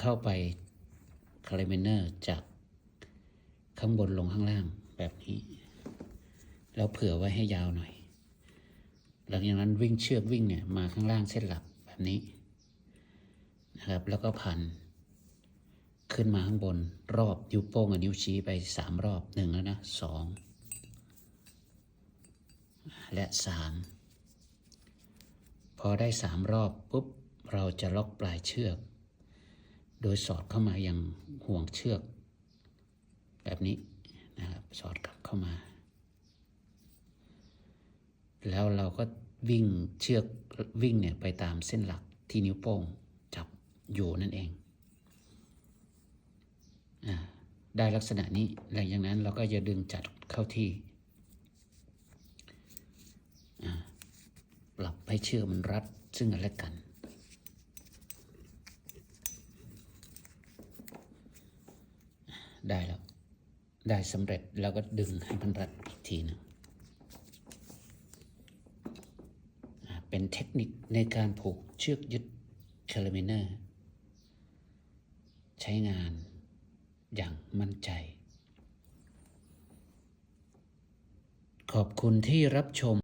เข้าไปคาลิเมเนอร์จากข้างบนลงข้างล่างแบบนี้ แล้วเผื่อไว้ให้ยาวหน่อย หลังจากนั้นวิ่งเชือกวิ่งเนี่ยมาข้างล่างเส้นหลักแบบนี้นะครับแล้วก็พัน ขึ้นมาข้างบนรอบนิ้วโป้งกับนิ้วชี้ไปสามรอบหนึ่งแล้วนะสองและสามพอได้สามรอบปุ๊บเราจะล็อกปลายเชือก โดยสอดเข้ามายังห่วงเชือก แบบนี้นะครับสอดกลับเข้ามา แล้วเราก็วิ่งเชือกวิ่งเนี่ยไปตามเส้นหลักที่นิ้วโป้งจับอยู่นั่นเองอาได้ลักษณะนี้หลังจากนั้นเราก็จะดึงจัดเข้าที่อ่าปรับให้เชือกมันรัดซึ่งกันและกัน ได้แล้ว ได้สำเร็จแล้วก็ดึงให้มันรัดอีกทีหนึงอ่าเป็นเทคนิคในการผูกเชือกยึดคาลิเมเนอร์ ใช้งานอย่างมั่นใจ ขอบคุณที่รับชม